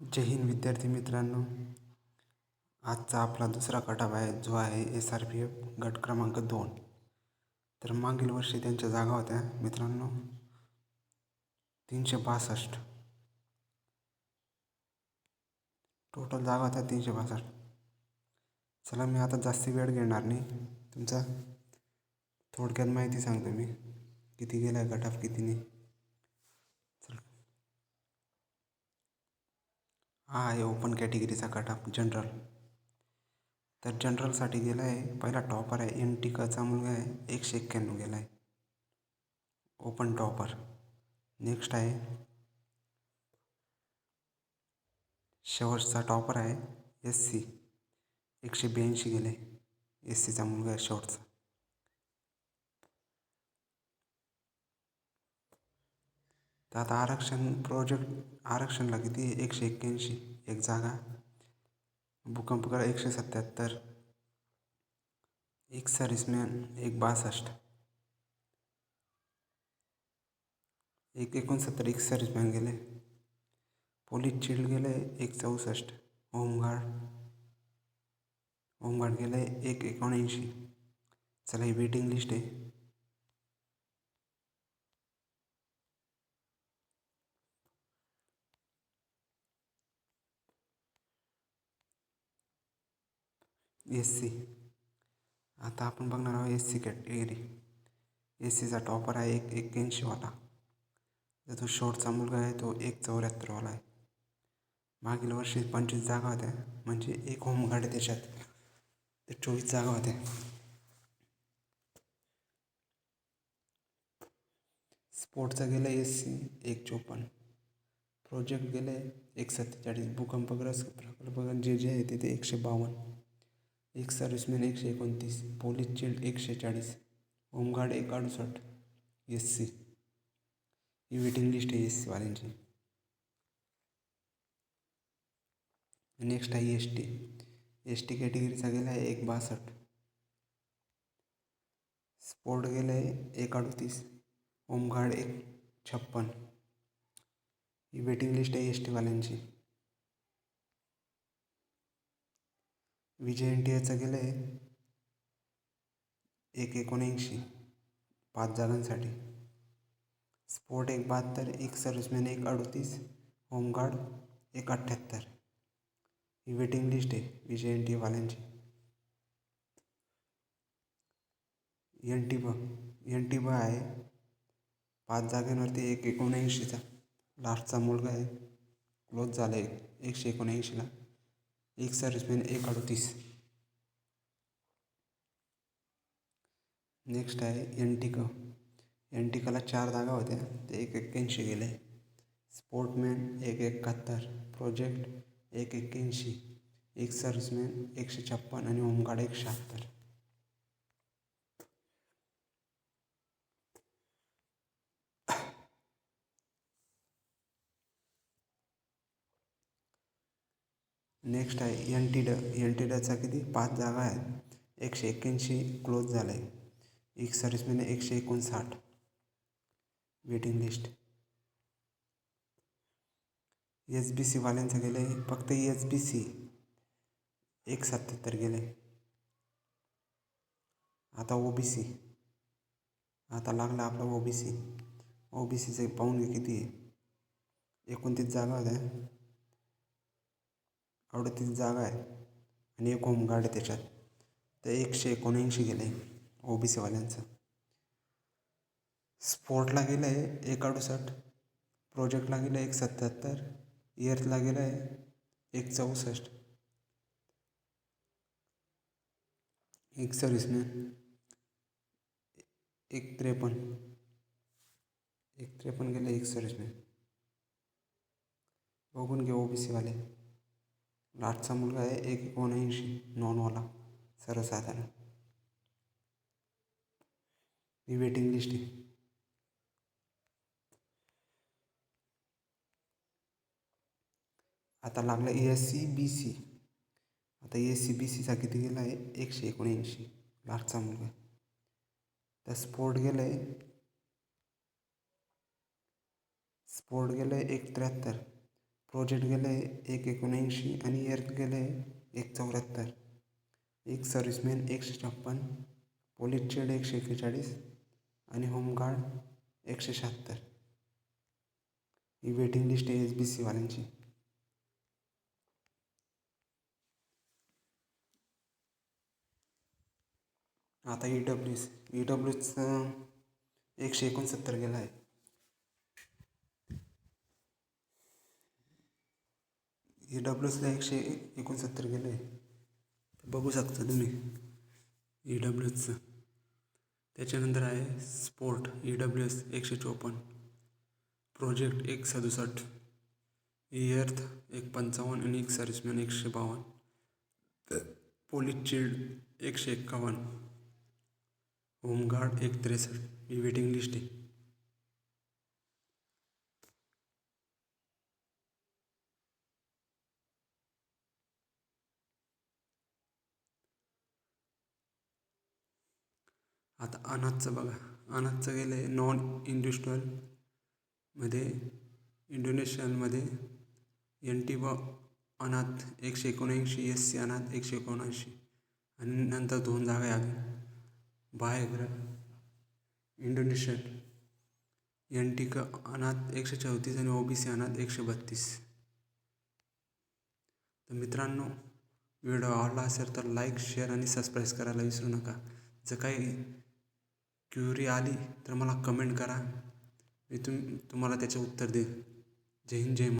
जय हिंद विद्यार्थी मित्रांनो. आजचा आपला दुसरा कटाव आहे जो आहे एस आर पी एफ गट क्रमांक दोन. तर मागील वर्षी त्यांच्या जागा होत्या मित्रांनो. तीनशे बासष्ट टोटल जागा होत्या तीनशे बासष्ट चला मी आता जास्ती वेळ घेणार नाही. तुमचा थोडक्यात माहिती सांगतो मी. किती गेला आहे किती नाही. हा आहे ओपन कॅटेगरीचा कट ऑफ जनरल तर जनरलसाठी गेला आहे पहिला टॉपर आहे एन टिकाचा मुलगा आहे एकशे एक्क्याण्णव गेला आहे ओपन टॉपर नेक्स्ट आहे शेवटचा टॉपर आहे एस सी एकशे ब्याऐंशी गेले एस सीचा मुलगा आहे शेवटचा. तर आता आरक्षण प्रोजेक्ट आरक्षणला किती? एकशे एक्क्याऐंशी. एक जागा. भूकंपकर एकशे सत्याहत्तर. एक सर्विसमॅन एक बासष्ट. एक एकोणसत्तर एक सर्विसमॅन गेले. पोलीस चिल्ड गेले एक चौसष्ट. होमगार्ड. होमगार्ड गेले एक एकोणऐंशी. चला ही वेटिंग लिस्ट आहे. S C. आता आपण बघणार आहोत एस सी कॅटेगरी. एस सीचा टॉपर आहे एक एक्क्याऐंशीवाला तर तो शॉर्टचा मुलगा आहे तो एक चौऱ्याहत्तरवाला आहे. मागील वर्षी पंचवीस जागा होत्या म्हणजे एक होमगार्ड आहे त्याच्यात. ते चोवीस जागा होत्या. स्पोर्टचं गेलं एस सी एक चोपन्न. प्रोजेक्ट गेले एक सत्तेचाळीस भूकंपग्रस्त प्रकल्प जे जे आहे ते एकशे बावन्न. एक सर्व्हिसमॅन एकशे एकोणतीस पोलीस चिल्ड एकशे चाळीस होमगार्ड एक अडुसष्ट एस सी ही वेटिंग लिस्ट आहे एस सीवाल्यांची नेक्स्ट आहे एस टी एस टी कॅटेगरीचा गेला आहे एक बासष्ट. स्पोर्ट गेलं आहे एक अडतीस होमगार्ड एक छप्पन. ही वेटिंग लिस्ट आहे एस टीवाल्यांची विजय एन टी एचं गेलं आहे एक एकोणऐंशी पाच जागांसाठी. स्पोर्ट एक बहात्तर एक सर्व्हिसमॅन एक अडतीस होमगार्ड एक अठ्ठ्याहत्तर. ही वेटिंग लिस्ट आहे विजय एन टी एवाल्यांची एन टी ब एन टी ब आहे. पाच जागांवरती एक एकोणऐंशीचा. लास्टचा मुलगा आहे. क्लोज झाला आहे एकशे एकोणऐंशीला. एक सर्विसमॅन एक अडतीस नेक्स्ट आहे एन टिका चार जागा होत्या ते एक एक्क्याऐंशी गेले. स्पोर्टमॅन एक एकाहत्तर प्रोजेक्ट एक एक्क्याऐंशी एक सर्विसमॅन एकशे छप्पन आणि होमगार्ड एक शहात्तर नेक्स्ट आहे एन टी ड एन टी डचा किती? पाच जागा आहेत. एकशे एक्क्याऐंशी क्लोज झालं आहे एक सर्व्हिसमॅन एकशे एकोणसाठ. वेटिंग लिस्ट एस बी सीवाल्यांचं गेलं आहे फक्त एस बी सी एक सत्याहत्तर गेले आता ओ बी सी आता लागला आपला O B C O B सीचे पाहून किती. आहे एकोणतीस जागा होत्या. अडतीस जागा आहे आणि एक होमगार्ड आहे त्याच्यात. तर एकशे एकोणऐंशी गेलं आहे ओ बी सीवाल्यांचं स्पोर्टला गेलं आहे एक अडुसष्ट प्रोजेक्टला गेलं आहे एक सत्याहत्तर इयर्थला गेलं आहे एक चौसष्ट. एक सर्व्हिसमॅन एक त्रेपन्न. एक त्रेपन्न गेलं एक सर्व्हिसमॅन बघून घे ओ बी सीवाले लाटचा मुलगा आहे एक एकोणऐंशी नॉनवाला सर्वसाधारण. ही वेटिंग लिस्ट आहे. आता लागला एस सी बी सी आता एस सी बी सीचा किती गेला आहे? एकशे एकोणऐंशी. लाटचा मुलगा तर स्पोर्ट गेलं आहे स्पोर्ट गेलं आहे एक त्र्याहत्तर. प्रोजेक्ट गेले एक एकोणऐंशी आणि एअर्थ गेले एक चौऱ्याहत्तर. एक सर्व्हिसमॅन एकशे छप्पन पोलीस चेड एकशे एक्केचाळीस आणि होमगार्ड एकशे शहात्तर. ही वेटिंग लिस्ट आहे एस बी सीवाल्यांची आता ई डब्ल्यू ई डब्ल्यू एकशे एकोणसत्तर गेला आहे. ई डब्ल्यू एसला एकशे एकोणसत्तर गेलं आहे बघू शकता तुम्ही. ई डब्ल्यू एसचं त्याच्यानंतर आहे स्पोर्ट. ई डब्ल्यू एस एकशे चोपन्न. प्रोजेक्ट एक सदुसष्ट. ई अर्थ एक पंचावन्न आणि एक सर्विसमॅन एकशे बावन्न. पोलीस चिल्ड एकशे एक्कावन्न. होमगार्ड एक त्रेसष्ट. ही वेटिंग लिस्ट आहे. आता अनाथचं बघा. अनाथचं गेलं आहे नॉन इंडस्ट्रियलमध्ये इंडोनेशियनमध्ये एन टी व अनाथ एकशे एकोणऐंशी एस सी अनाथ एकशे एकोणऐंशी. आणि नंतर दोन जागा आहे अजून. बाहेर इंडोनेशियन एन टी क अनाथ एकशे चौतीस आणि ओ बी सी अनाथ एकशे बत्तीस. तर मित्रांनो व्हिडिओ आवडला असेल तर लाईक शेअर आणि सबस्क्राईब करायला विसरू नका. जर काही क्युरी आली तर मला कमेंट करा. मी तुम तुम्हाला त्याचे उत्तर देईन. जय हिंद जय